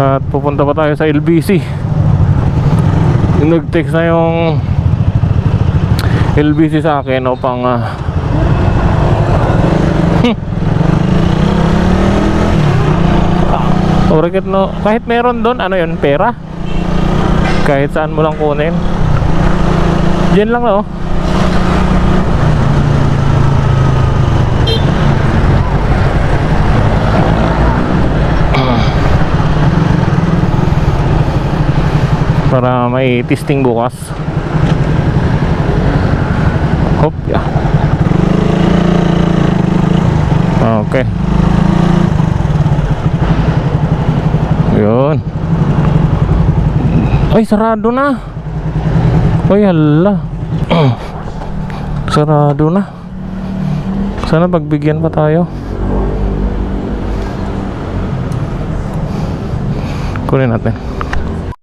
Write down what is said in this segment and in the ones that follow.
At pupunta pa tayo sa LBC. Nag-text na yung LBC sa akin upang uh, Orikit no, kahit meron doon, ano yun, pera? Kahit saan mo lang kunin. Diyan lang oh. Para may testing bukas. Hop, yeah. Okay. Yun. Ay, sarado na. Ay, hala. sarado na. Sana pagbigyan pa tayo. Kunin natin.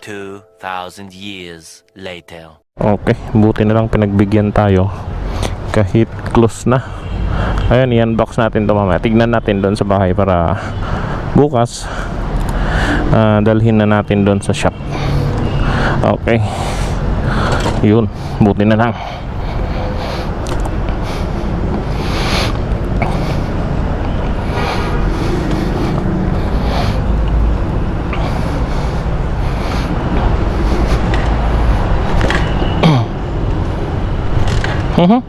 2,000 years later. Okay, buti na lang pinagbigyan tayo. Kahit close na. Ayun, i-unbox natin to mamaya. Tignan natin doon sa bahay para bukas ah, dalhin na natin doon sa shop. Okay. Yun, buti na lang. Mhm.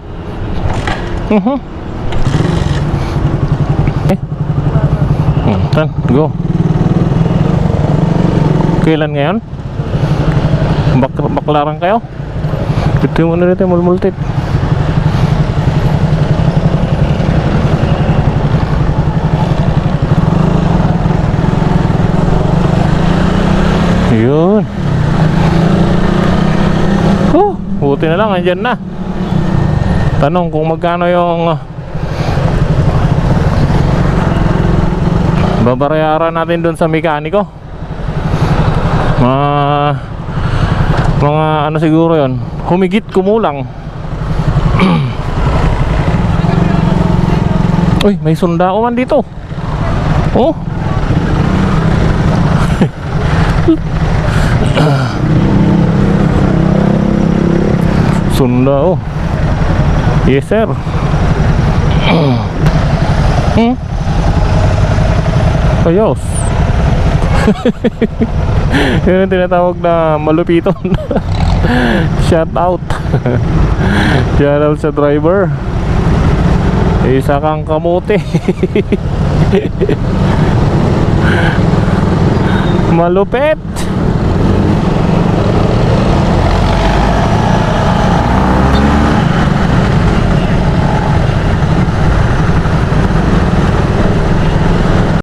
Mhm. Eh. Hmm, tan, go. Kailan ngayon? Bak baklaran kayo? Ito yung ano dito, mulmultit. Yun. Oh, buti na lang, andyan na. Tanong kung magkano yung uh, babayaran natin doon sa mekaniko. Mga mga ano siguro yon humigit kumulang Uy, may sundao man dito. Oh. sundao. Yes, sir. hmm? Ayos. Yun yung tinatawag na malupiton. Shout out. Shout out sa driver. Isa kang kamote. Malupit.